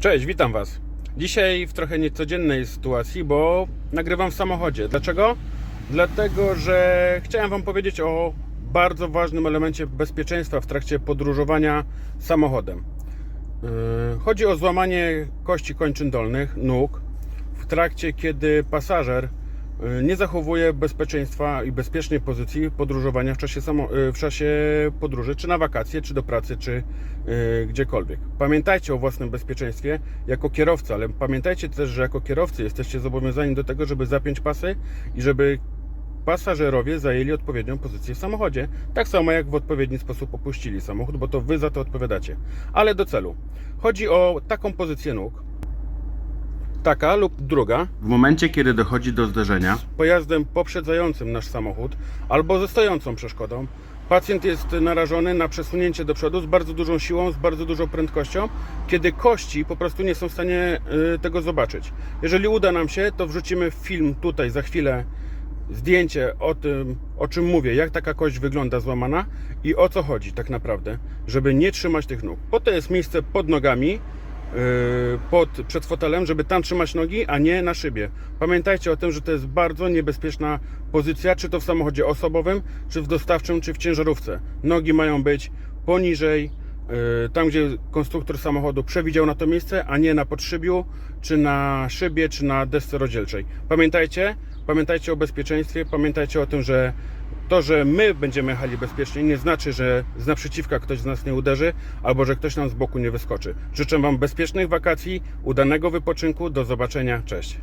Cześć, witam Was. Dzisiaj w trochę niecodziennej sytuacji, bo nagrywam w samochodzie. Dlaczego? Dlatego, że chciałem Wam powiedzieć o bardzo ważnym elemencie bezpieczeństwa w trakcie podróżowania samochodem. Yy, Chodzi o złamanie kości kończyn dolnych, nóg, w trakcie kiedy pasażer nie zachowuje bezpieczeństwa i bezpiecznej pozycji podróżowania w czasie, samo, yy, w czasie podróży, czy na wakacje, czy do pracy, czy yy, gdziekolwiek. Pamiętajcie o własnym bezpieczeństwie jako kierowca, ale pamiętajcie też, że jako kierowcy jesteście zobowiązani do tego, żeby zapiąć pasy i żeby pasażerowie zajęli odpowiednią pozycję w samochodzie, tak samo jak w odpowiedni sposób opuścili samochód, bo to wy za to odpowiadacie. Ale do celu. Chodzi o taką pozycję nóg, taka lub druga. W momencie, kiedy dochodzi do zderzenia z pojazdem poprzedzającym nasz samochód albo ze stojącą przeszkodą, pacjent jest narażony na przesunięcie do przodu z bardzo dużą siłą, z bardzo dużą prędkością, kiedy kości po prostu nie są w stanie y, tego zobaczyć. Jeżeli uda nam się, to wrzucimy film tutaj za chwilę zdjęcie o tym, o czym mówię, jak taka kość wygląda złamana i o co chodzi tak naprawdę, żeby nie trzymać tych nóg. Po to jest miejsce pod nogami, pod, przed fotelem, żeby tam trzymać nogi, a nie na szybie. Pamiętajcie o tym, że to jest bardzo niebezpieczna pozycja, czy to w samochodzie osobowym, czy w dostawczym, czy w ciężarówce. Nogi mają być poniżej, yy, tam gdzie konstruktor samochodu przewidział na to miejsce, a nie na podszybiu, czy na szybie, czy na desce rozdzielczej. Pamiętajcie, pamiętajcie o bezpieczeństwie, pamiętajcie o tym, że to, że my będziemy jechali bezpiecznie, nie znaczy, że z naprzeciwka ktoś z nas nie uderzy, albo że ktoś nam z boku nie wyskoczy. Życzę Wam bezpiecznych wakacji, udanego wypoczynku, do zobaczenia, cześć.